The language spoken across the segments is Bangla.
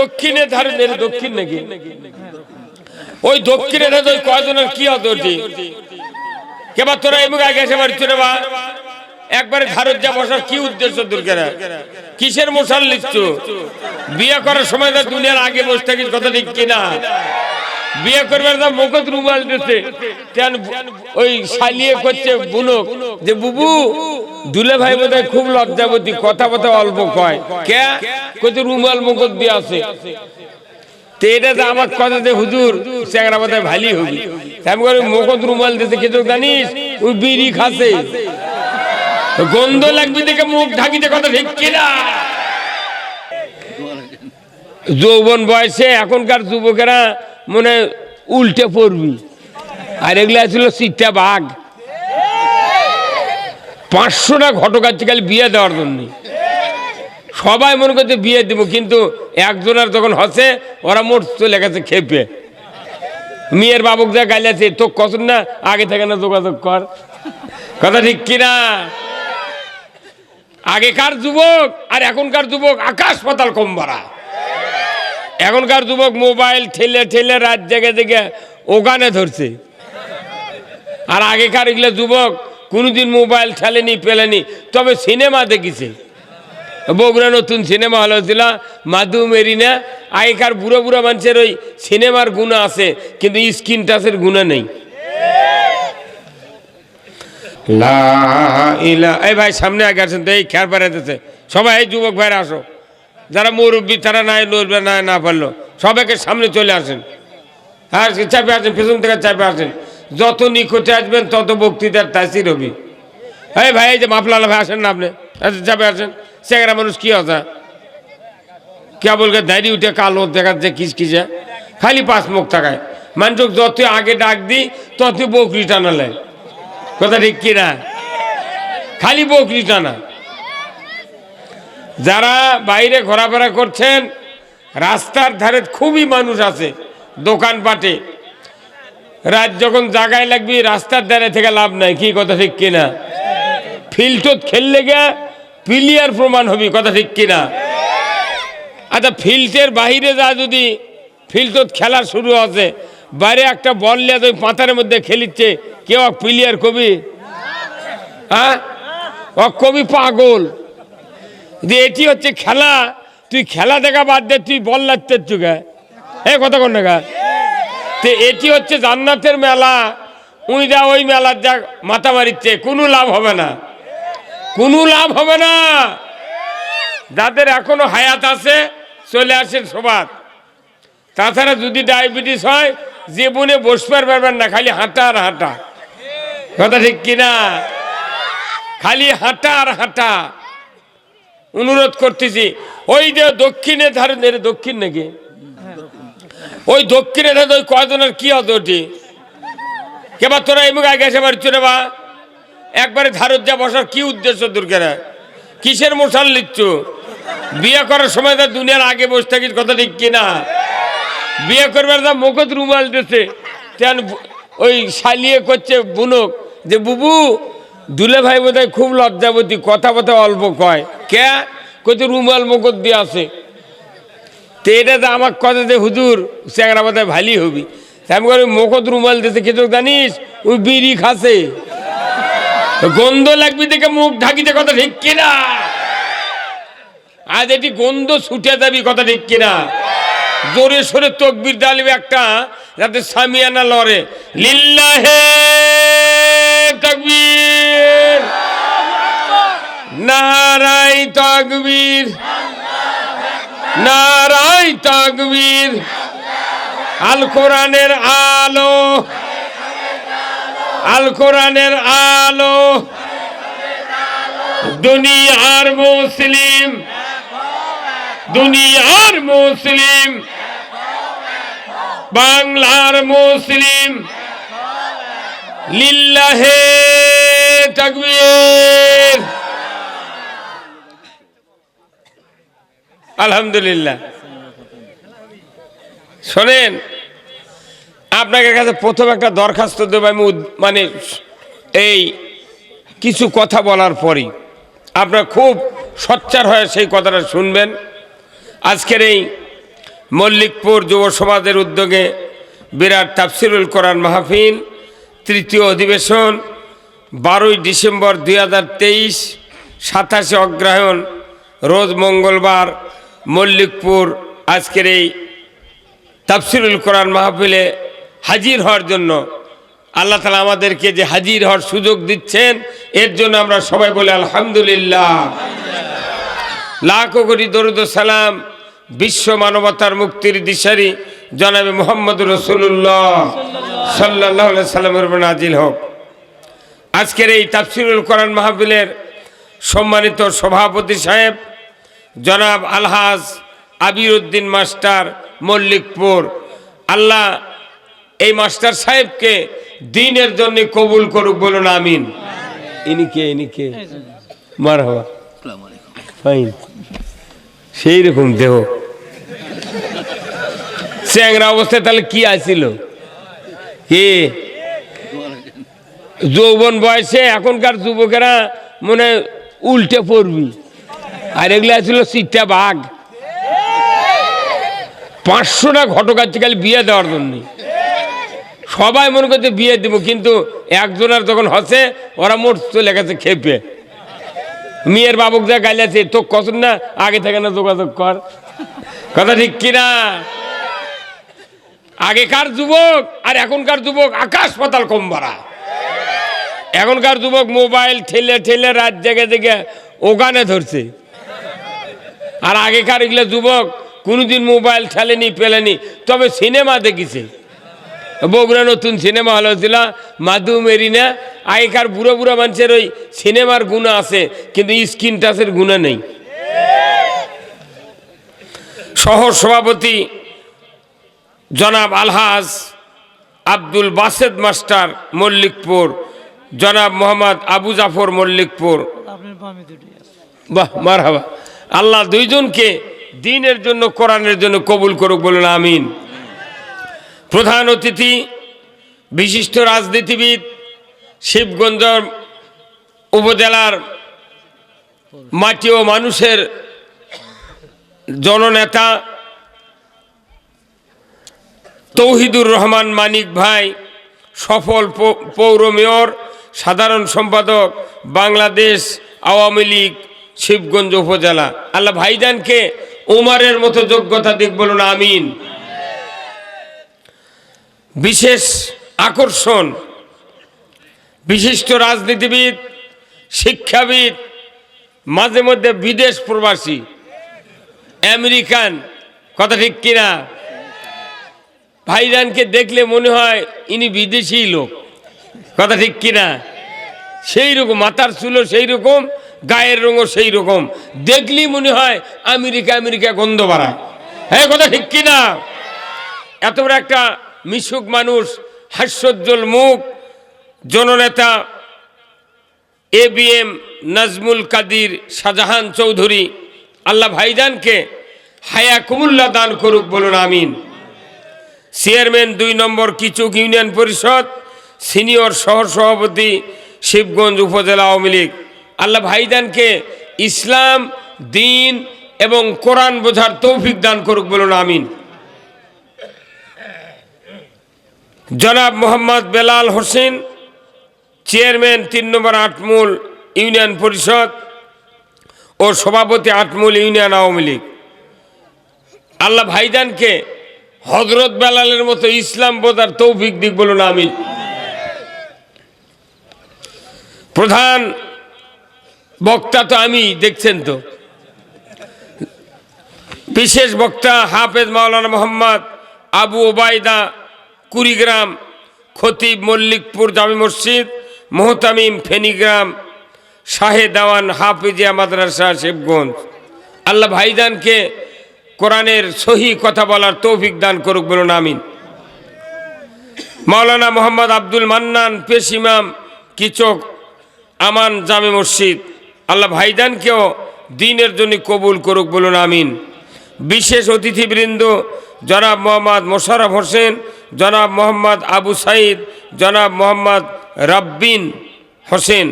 দক্ষিণে ধারে নেই দক্ষিণ নাকি? ওই দক্ষিণে ওই কয়জনের কি অদর্জি কেবা তোরা এমুক আগে এসে বাড়ি রে বা? একবারে ধারত যা বসার কি উদ্দেশ্য দুর্গেরা? কিসের মশাল লিখছ? বিয়ে করার সময় দুনিয়ার আগে বসে থাকিস, কথা ঠিক কিনা? বিয়ে করবার মুখত রুমাল দিতে ওই শালিয়ে করছে বুনক। যে বুবু, দুলে ভাই খুব লজ্জাবতী, কথা কথা অল্প কয়। কে? কত রুমাল মুখত দিয়ে আছে। জানিস, ওই বিড়ি খাসে। গন্ধ লাগবে দেখে মুখ ঢাকিতে কথা যৌবন বয়সে এখনকার যুবকেরা মনে উল্টে পড়বি। আর এগুলা ছিল সিটটা বাঘ। পাঁচশোটা ঘটক আছে বিয়ে দেওয়ার জন্য। সবাই মনে করছে বিয়ে দিব, কিন্তু একজনের যখন হসে, ওরা মোট চলে গেছে খেপে। মেয়ের বাবুক যা গাইলাছে তো কত না, আগে থেকে না যোগাযোগ কর। কথা ঠিক কিনা? আগেকার যুবক আর এখনকার যুবক আকাশ পাতাল কম বাড়া এখনকার যুবক মোবাইল ঠেলে ঠেলে রাত জেগে জেগে ওখানে ধরছে। আর আগেকার এগুলো যুবক কোনোদিন মোবাইল ঠেলেনি, পেলেনি, তবে সিনেমা দেখেছে। বগুড়া নতুন সিনেমা হল ছিল মাধু মেরিনা, আগেকার বুড়ো বুড়ো মানুষের ওই সিনেমার গুণা আছে, কিন্তু স্ক্রিন টাচের গুণা নেই। এই ভাই সামনে আগে আসেন, তো এই খেয়ার পাড়াতেছে সবাই, এই যুবক ভাইরা আসো। যারা মুরব্বী তারা নাই নড়বে না না পারল সবাইকে সামনে চলে আসেন। হ্যাঁ চাপে আসেন পেছন থেকে চাপে আসেন। যত নিকটে আসবেন তত বক্তৃতার তাসির হবি। হ্যাঁ ভাই এই যে মাফলালা ভাই আসেন না আপনি? আচ্ছা, চাপে আসেন। সেখানে মানুষ কি হতা কেবল দাঁড়িয়ে উঠে কালো দেখাচ্ছে কিস খালি পাঁচ মুখ থাকায়। মানুষ যত আগে ডাক দিই তত বকরি টানালে। কথা ঠিক কিনা? খালি বকরি টানা। যারা বাইরে ঘোরাফেরা করছেন, রাস্তার ধারে খুবই মানুষ আছে দোকানপাটে রাত যখন জাগায় লাগবি, রাস্তার ধারে থেকে লাভ নাই, কি কথা ঠিক কিনা? ফিল্ডত খেললে গিয়া প্লেয়ার প্রমাণ হবি, কথা ঠিক কিনা? আচ্ছা ফিল্ডের বাইরে যা যদি ফিল্ডত খেলা শুরু আছে, বাইরে একটা বল নিয়ে ওই পাতার মধ্যে খেলিচ্ছে, কেউ প্লেয়ার কবি? হ্যাঁ? ও কবি পাগল। যে এটি হচ্ছে খেলা, তুই খেলা দেখা বাদ দে, তুই বল লাগতে চুকে। এ কথা কোন গা। তো এটি হচ্ছে জান্নাতের মেলা। উনি যা ওই মেলার যা মাথা মারিচ্ছে, কোনো লাভ হবে না। কোনো লাভ হবে না। যাদের এখনও হায়াত আছে, চলে আসেন সবার। তাছাড়া যদি ডায়াবেটিস হয়, জীবনে বসবার পারবেন না, খালি হাঁটা আর হাঁটা। কথা ঠিক কিনা? খালি হাঁটা আর হাঁটা। অনুরোধ করতেছি, ওই যে দক্ষিণে ধারে দক্ষিণ নাকি? ওই দক্ষিণে ধারে, ওই কয়জনের কি অথরিটি কেবা তোরা এমুক আগে এসে পারছি রে বা? একবারে ধারত যা বসার কি উদ্দেশ্য দুর্গেরা কিসের মশাল লিখছ বিয়ে করার সময় তো দুনিয়ার আগে বসে থাকিস, কথা ঠিক কিনা বিয়ে করবার তো মুখত রুমাল দিতে কেন ওই শালিয়ে করছে বুনক, যে বুবু দুলে ভাই বোধ খুব লজ্জাবতী, কথা কথা অল্প কয়। কে? কত রুমাল মুখত দিয়ে আছে। তো এটা তো আমার কথা যে হুজুর, চ্যাংরা বোধ ভালি হবি। আমি করে মুখত রুমাল দিতে কিছু জানিস ওই বিড়ি খাসে গন্ধ লাগবে দেখে মুখ ঢাকিতে কথা ঠিক কিনা? আজ এটি গন্ধ ছুটে যাবি কথা ঠিক কিনা? জোরে সোরে তকবির ডালবে একটা, যাতে সামিয়ানা লড়ে। লিল্লাহে! নারাই তকবীর। নারাই তকবীর। আল কোরআনের আলো। আল কোরআনের আলো। দুনিয়ার মুসলিম। দুনিয়ার মুসলিম। বাংলার মুসলিম। লিল্লাহে তাকবীর। আলহামদুলিল্লাহ। শোনেন আপনাদের কাছে প্রথম একটা দরখাস্ত দেবো আমি মানে এই কিছু কথা বলার পরই। আপনার খুব সচ্চার হয়ে সেই কথাটা শুনবেন। আজকের এই মল্লিকপুর যুব সমাজের উদ্যোগে বিরাট তাফসিরুল কোরআন মাহফিল, তৃতীয় অধিবেশন, বারোই ডিসেম্বর দুই হাজার তেইশ, সাতাশে অগ্রহায়ণ, রোজ মঙ্গলবার মল্লিকপুর আজকের এই তাফসিরুল কোরআন মাহফিলে হাজির হওয়ার জন্য আল্লাহ তালা আমাদেরকে যে হাজির হওয়ার সুযোগ দিচ্ছেন, এর জন্য আমরা সবাই বলি আলহামদুলিল্লাহ। লাখো কোটি দরুদ সালাম বিশ্ব মানবতার মুক্তির দিশারি জনাবে মোহাম্মদ রসুল্লাহ সাল্লাহ সাল্লামের উপর নাজিল হোক। আজকের এই তাফসিরুল কোরআন মাহফিলের সম্মানিত সভাপতি সাহেব জনাব আলহাজ আবির উদ্দিন মাস্টার মল্লিকপুর। আল্লাহ এই মাস্টার সাহেবকে দিনের জন্য কবুল করুক বলুন, আমিন। ইনি কে ইনি কে? মার হওয়া ফাইন। সেই রকম দেহ। চ্যাংরা অবস্থায় তাহলে কি আছিল? কি? যৌবন বয়সে এখনকার যুবকেরা মনে উল্টে পড়বি। আর এগুলো ছিল সিটটা বাঘ। পাঁচশোটা ঘটক আছে খালি বিয়ে দেওয়ার জন্য। সবাই মনে করছে বিয়ে দেবো, কিন্তু একজনের যখন হসে, ওরা মোট চলে গেছে খেপে। মেয়ের বাবুক যা গাইলেছে তো কত না, আগে থেকে না যোগাযোগ কর। কথা ঠিক কিনা আগেকার যুবক আর এখনকার যুবক আকাশ পাতাল কম বাড়া এখনকার যুবক মোবাইল ঠেলে ঠেলে রাত জেগে জেগে ওখানে ধরছে। আর আগেকার এগুলো যুবক কোনোদিন মোবাইল ঠেলেনি পেলেনি তবে সিনেমা দেখিছে। বগুড়া নতুন সিনেমা হল ছিল মাধু মেরিনা। আগেকার বুড়ো বুড়ো মানুষের ওই সিনেমার গুণা আছে কিন্তু স্ক্রিন টাচের গুণা নেই। সহ সভাপতি জনাব আলহাজ আব্দুল বাসেদ মাস্টার মল্লিকপুর জনাব মোহাম্মদ আবু জাফর মল্লিকপুর। বাহ মার হাবা আল্লাহ দুইজনকে দিনের জন্য, কোরআনের জন্য কবুল করুক বলুন, আমিন। প্রধান অতিথি, বিশিষ্ট রাজনীতিবিদ, শিবগঞ্জ উপজেলার মাটি ও মানুষের জননেতা তৌহিদুর রহমান মানিক ভাই, সফল পৌর মেয়র, সাধারণ সম্পাদক, বাংলাদেশ আওয়ামী লীগ শিবগঞ্জ উপজেলা। আল্লাহ ভাইজানকে উমারের মতো যোগ্যতা দিক বলুন, আমিন। বিশেষ আকর্ষণ, বিশিষ্ট রাজনীতিবিদ, শিক্ষাবিদ, মাঝে মধ্যে বিদেশ প্রবাসী, আমেরিকান, কথা ঠিক কিনা? ভাইজানকে দেখলে মনে হয় ইনি বিদেশি লোক, কথা ঠিক কিনা? সেই রকম মাথার চুলো সেই রকম গায়ের রঙও সেই রকম। দেখলেই মনে হয় আমেরিকা আমেরিকা গন্ধ বাড়ায়। হ্যাঁ কথা ঠিক কিনা? এত বড় একটা মিশুক মানুষ, হাস্যোজ্জ্বল মুখ, জননেতা A B M Najmul Kadir Shahjahan Chowdhury. আল্লাহ ভাইজানকে হায়া কুমুল্লা দান করুক বলুন, আমিন। চেয়ারম্যান দুই নম্বর কিচুক ইউনিয়ন পরিষদ, সিনিয়র শহর সভাপতি শিবগঞ্জ উপজেলা আওয়ামী লীগ। আল্লাহ ভাইদানকে ইসলাম, দিন এবং কোরআন বোঝার তৌফিক দান করুক বলুন, আমিন। জনাব মোহাম্মদ বেলাল হোসেন, চেয়ারম্যান তিন নম্বর আটমূল ইউনিয়ন পরিষদ ও সভাপতি আটমূল ইউনিয়ন আওয়ামী লীগ। আল্লাহ ভাইদানকে হজরত বেলালের মতো ইসলাম বোঝার তৌফিক দিক বলুন আমি প্রধান বক্তা তো আমি, দেখছেন তো। বিশেষ বক্তা হাফেজ মাওলানা মোহাম্মদ আবু ওবায়দা, কুড়িগ্রাম, খতিব মল্লিকপুর জামি মসজিদ, মোহতামিম ফেনিগ্রাম, শাহে দেওয়ান হাফিজিয়া মাদ্রাসা শিবগঞ্জ আল্লাহ ভাইজানকে কোরআনের সহি কথা বলার তৌফিক দান করুক বলুন, আমিন। মাওলানা মোহাম্মদ আব্দুল মান্নান, পেশ ইমাম কিচক আমান জামে মসজিদ। আল্লাহ ভাইজানকেও দিনের জন্য কবুল করুক বলুন, আমিন। বিশেষ অতিথিবৃন্দ, জনাব মোহাম্মদ মোশারফ হোসেন, জনাব মোহাম্মদ আবু সাইদ, জনাব মোহাম্মদ রাব্বিন হোসেন,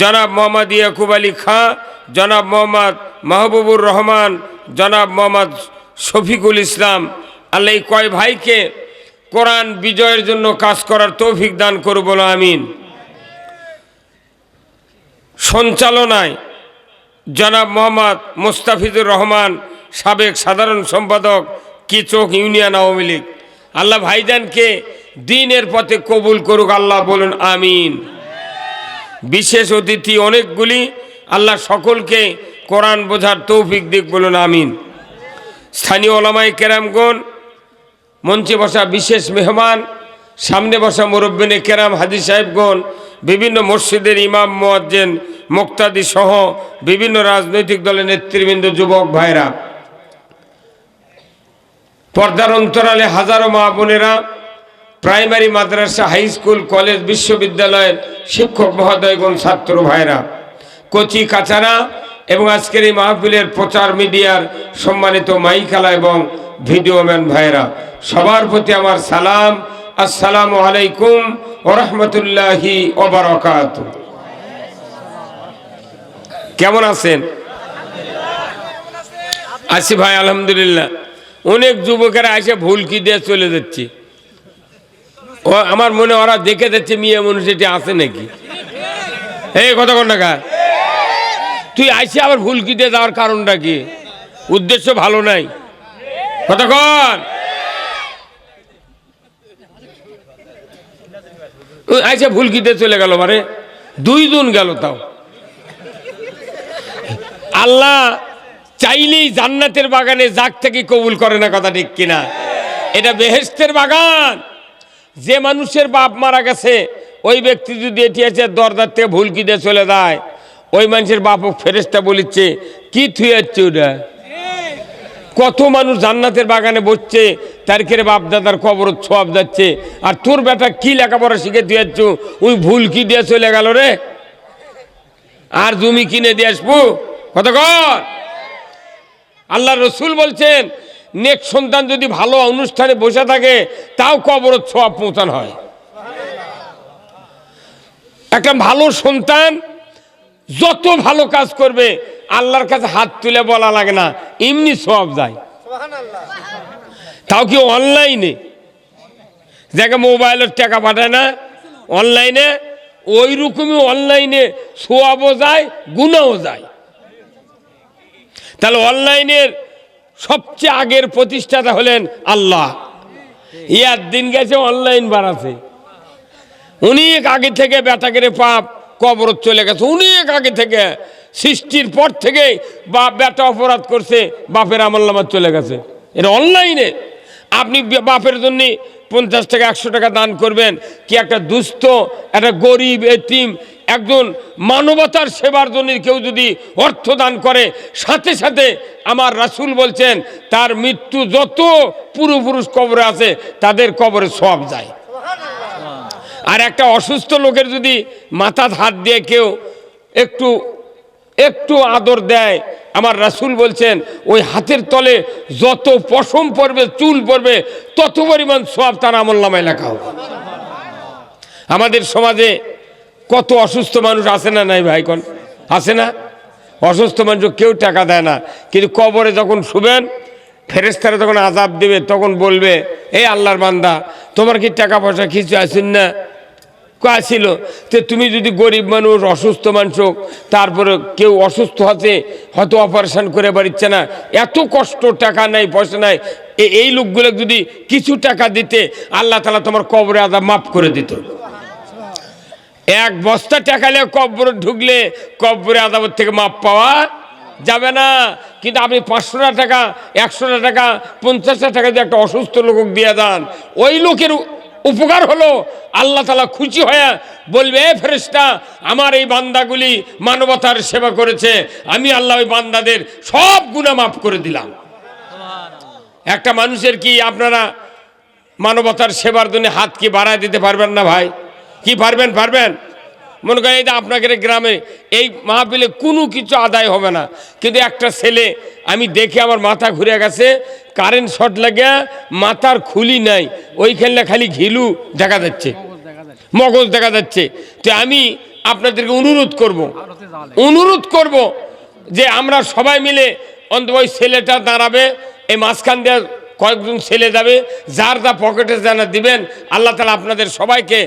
জনাব মোহাম্মদ ইয়াকুব আলী খাঁ, জনাব মোহাম্মদ মাহবুবুর রহমান, জনাব মোহাম্মদ শফিকুল ইসলাম। আল্লাহ কয় ভাইকে কোরআন বিজয়ের জন্য কাজ করার তৌফিক দান করু বলো আমিন। সঞ্চালনায় জনাব মোহাম্মদ মুস্তাফিজুর রহমান, সাবেক সাধারণ সম্পাদক কিচক ইউনিয়ন আওয়ামী লীগ। আল্লাহ ভাইজানকে দিনের পথে কবুল করুক, আল্লাহ বলুন আমিন। বিশেষ অতিথি অনেকগুলি, আল্লাহ সকলকে কোরআন বোঝার তৌফিক দিক, বলুন আমিন। স্থানীয় ওলামাই কেরামগণ, মঞ্চে বসা বিশেষ মেহমান, সামনে বসা মুরব্বিনে কেরাম হাজি সাহেবগণ বিভিন্ন মসজিদের ইমাম, মোয়াজ্জেন, মুক্তাদি সহ বিভিন্ন রাজনৈতিক দলের নেতৃবৃন্দ, যুবক ভাইরা। পর্দার অন্তরালে হাজারো মা বোনেরা, প্রাইমারি মাদ্রাসা, হাই স্কুল, কলেজ, বিশ্ববিদ্যালয়ের শিক্ষক মহোদয়গণ ছাত্র ভাইরা। কচি কাচারা এবং আজকের এই মাহফিলের প্রচার মিডিয়ার সম্মানিত মাইকালা এবং ভিডিওম্যান ভাইরা। সবার প্রতি আমার সালাম আসসালামু আলাইকুম ও ওরহমতুল্লাহি ওবরাকাত কেমন আছেন? আছি ভাই, আলহামদুলিল্লাহ। অনেক যুবকেরা এসে ভুলকি দিয়ে চলে যাচ্ছে। ও, আমার মনে ওরা দেখে যাচ্ছে মেয়ে মানুষ এটি আছে নাকি। এই কথা কোন টাকা তুই আইসে আবার ভুলকি দিয়ে যাওয়ার কারণটা কি? উদ্দেশ্য ভালো নাই। কতক্ষণ আইসে ভুলকি দিয়ে চলে গেল মানে দুই দিন গেল তাও। আল্লাহ চাইলেই জান্নাতের বাগানে জাগ থেকে কবুল করে না কথা ঠিক কিনা। এটা বেহেস্তের বাগান। যে মানুষের বাপ মারা গেছে, ওই ব্যক্তি যদি এটি আছে, দরজার থেকে ভুলকি দিয়ে চলে যায়, ওই মানুষের বাপ ফেরেস্তা বলিচ্ছে, কি থুয়ে যাচ্ছে ওটা কত মানুষ জান্নাতের বাগানে বসছে তার কেড়ে বাপ দাদার কবর ছোয়াব যাচ্ছে। আর তোর বেটা কি লেখাপড়া শিখে দিয়ে যাচ্ছ ওই ভুল কি দিয়ে চলে গেল রে? আর জমি কিনে দিয়ে আসব? কত কর। আল্লাহ রসুল বলছেন, নেক সন্তান যদি ভালো অনুষ্ঠানে বসে থাকে, তাও কবর ছোয়াব পৌঁছান হয়। একটা ভালো সন্তান যত ভালো কাজ করবে, আল্লাহর কাছে হাত তুলে বলা লাগে না, এমনি সব যায়। তাও কি অনলাইনে? দেখে মোবাইলের টাকা পাঠায় না, অনলাইনে ওই রকমই অনলাইনে সোয়াবও যায়, গুণাও যায়। তাহলে অনলাইনের সবচেয়ে আগের প্রতিষ্ঠাতা হলেন আল্লাহ। ইয়ার দিন গেছে, অনলাইন বাড়াতে অনেক আগে থেকে বেটা করে পাপ কবর চলে গেছে। অনেক আগে থেকে সৃষ্টির পর থেকে বাপ বেটা অপরাধ করছে বাপের আমল্লামার চলে গেছে। এটা অনলাইনে। আপনি বাপের জন্য পঞ্চাশ টাকা একশো টাকা দান করবেন কি একটা দুস্থ একটা গরিব এতিম একজন মানবতার সেবার জন্য কেউ যদি অর্থ দান করে সাথে সাথে আমার রাসূল বলছেন তার মৃত্যু যত পুরুপুরুষ কবরে আছে তাদের কবরে সব যায়। আর একটা অসুস্থ লোকের যদি মাথার হাত দিয়ে কেউ একটু একটু আদর দেয়। আমার রাসুল বলছেন, ওই হাতের তলে যত পশম পড়বে, চুল পড়বে, তত পরিমাণ সব তার আমল নামায় লেখা হবে। আমাদের সমাজে কত অসুস্থ মানুষ আছে না নাই ভাই কন? আছে না? অসুস্থ মানুষ কেউ টাকা দেয় না। কিন্তু কবরে যখন শুবেন ফেরেস্তারা যখন আজাব দেবে, তখন বলবে এই আল্লাহর বান্দা, তোমার কি টাকা পয়সা কিছু আসেন না? ছিল। তো তুমি যদি গরিব মানুষ, অসুস্থ মানুষ, তারপরে কেউ অসুস্থ হতে হয়তো অপারেশন করে পারিচ্ছে না। এত কষ্ট, টাকা নাই, পয়সা নাই। এই লোকগুলো যদি কিছু টাকা দিতে, আল্লাহ তালা তোমার কবরে আদা মাফ করে দিত। এক বস্তা টাকা টাকালে কব্বরে ঢুকলে কবরে আদাবত থেকে মাপ পাওয়া যাবে না। কিন্তু আপনি পাঁচশোটা টাকা একশোটা টাকা পঞ্চাশটা টাকা দিয়ে একটা অসুস্থ লোক দিয়ে দেন, ওই লোকের উপকার হলো। আল্লাহ তালা খুশি হয়ে বলবে, এ ফেরেস্তা আমার এই বান্দাগুলি মানবতার সেবা করেছে। আমি আল্লাহ ওই বান্দাদের সব গুণা মাফ করে দিলাম। একটা মানুষের কি আপনারা মানবতার সেবার জন্য হাত কি বাড়ায় দিতে পারবেন না ভাই? কি পারবেন পারবেন? মনে করেন যে আপনাদের গ্রামে এই মাহফিলে কোনো কিছু আদায় হবে না। কিন্তু একটা ছেলে, আমি দেখে আমার মাথা ঘুরে গেছে কারেন্ট শর্ট লাগে মাথার খুলি নাই, ওইখানে খালি ঘিলু দেখা যাচ্ছে। মগজ দেখা যাচ্ছে। তো আমি আপনাদেরকে অনুরোধ করব অনুরোধ করব যে আমরা সবাই মিলে অন্তত ওই ছেলেটা দাঁড়াবে, এই মাঝখান দিয়ে কয়েকজন ছেলে যাবে, যার যা পকেটে জানা দিবেন, আল্লাহ তালা আপনাদের সবাইকে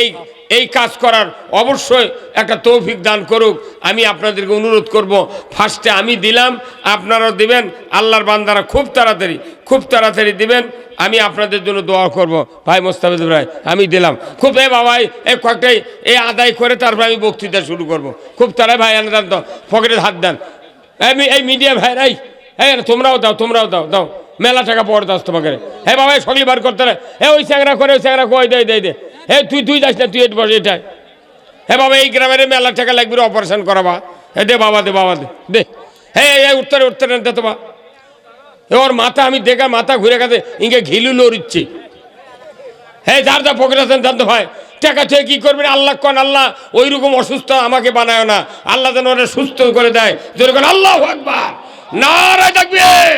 এই এই কাজ করার অবশ্যই একটা তৌফিক দান করুক। আমি আপনাদেরকে অনুরোধ করব ফার্স্টে আমি দিলাম, আপনারাও দিবেন, আল্লাহর বান্দারা খুব তাড়াতাড়ি খুব তাড়াতাড়ি দিবেন। আমি আপনাদের জন্য দোয়া করব। ভাই মোস্তাফিজ ভাই, আমি দিলাম। খুব, এ বাবাই এই কয়েকটাই, এ আদায় করে তারপর আমি বক্তৃতা শুরু করব। খুব তাড়াই ভাই এনে দেন তো, পকেটে হাত দেন। আমি, এই মিডিয়া ভাই এই হ্যাঁ তোমরাও দাও তোমরাও দাও দাও। মেলা টাকা পড়ে দাস তোমাকে হ্যাঁ বাবা সকলে বার করতে হ্যাঁ ওই স্যাংরা করে, ওই স্যাংরা কয় দেয় দেয় দে। হ্যাঁ তুই তুই যাস না, তুই এটি বসে, এটাই। হ্যাঁ বাবা, এই গ্রামের মেলা টাকা লাগবে অপারেশন করাবা। হ্যাঁ দে বাবা দে বাবা, দে দে। এই উত্তরে উত্তরে দে তোমা। এ, ওর মাথা, আমি দেখা মাথা ঘুরে গেছে, ইঙ্গে ঘিলু লড়িচ্ছি। হ্যাঁ যার যা পকেট আছেন জানতে ভাই, টাকা থেকে কি করবেন আল্লাহ কন আল্লাহ ওই রকম অসুস্থ আমাকে বানায় না। আল্লাহ যেন ওরা সুস্থ করে দেয়। যেরকম আল্লাহ একবার নারায় থাকবেন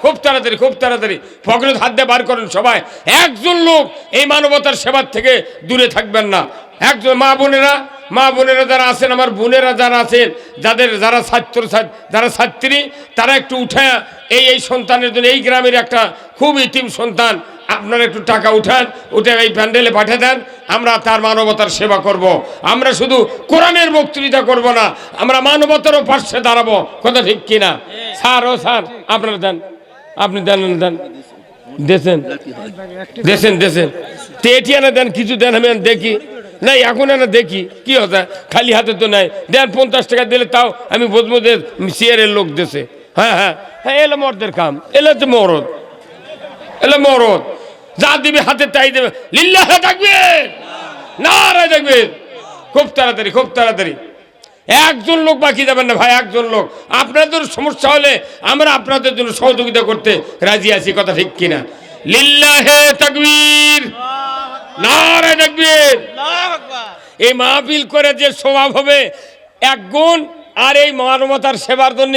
খুব তাড়াতাড়ি খুব তাড়াতাড়ি। পকেটে হাত দিয়ে বার করেন সবাই। একজন লোক এই মানবতার সেবার থেকে দূরে থাকবেন না। একজন মা বোনেরা মা বোনেরা যারা আছেন আমার বোনেরা যারা আছেন যাদের যারা ছাত্র ছাত- যারা ছাত্রী তারা একটু উঠে এই এই সন্তানের জন্য এই গ্রামের একটা খুব ইতিম সন্তান আপনারা একটু টাকা উঠান উঠে এই প্যান্ডেলে পাঠিয়ে দেন আমরা তার মানবতার সেবা করব। আমরা শুধু কোরআনের বক্তৃতা করব না আমরা মানবতারও পার্শ্বে দাঁড়াবো। কথা ঠিক কিনা? স্যার ও স্যার আপনারা দেন। আপনি দেন দেন দেশেন। দেশেন দেশেন। তো এটি এনে দেন, কিছু দেন, আমি দেখি। না, এখন এনে দেখি, কি হচ্ছে খালি হাতে তো নাই। দেন, পঞ্চাশ টাকা দিলে তাও আমি বুঝব যে সিয়ারের লোক দেশে। হ্যাঁ হ্যাঁ। হ্যাঁ এলো মর্দের কাম। এলো তো মরদ। এলো মরদ। যা দিবে হাতে, তাই দেবে। লিল্লাহ থাকবে না দেখবে খুব তাড়াতাড়ি খুব তাড়াতাড়ি। একজন লোক বাকি যাবেন না ভাই, একজন লোক। আপনাদের সমস্যা হলে আমরা আপনাদের জন্য সহযোগিতা করতে রাজি আছি, কথা ঠিক কিনা? লিল্লাহে তাকবীর। এই মাহফিল করে যে স্বভাব হবে, এক গুণ, আর এই মানবতার সেবার জন্য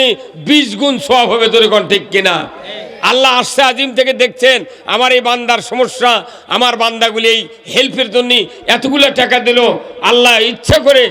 বিশ গুণ স্বভাব হবে তোর কোন ঠিক কিনা? আল্লাহ আসছে আজিম থেকে দেখছেন, আমার এই বান্দার সমস্যা, আমার বান্দাগুলি এই হেল্পের জন্য এতগুলো টাকা দিল। আল্লাহ ইচ্ছা করে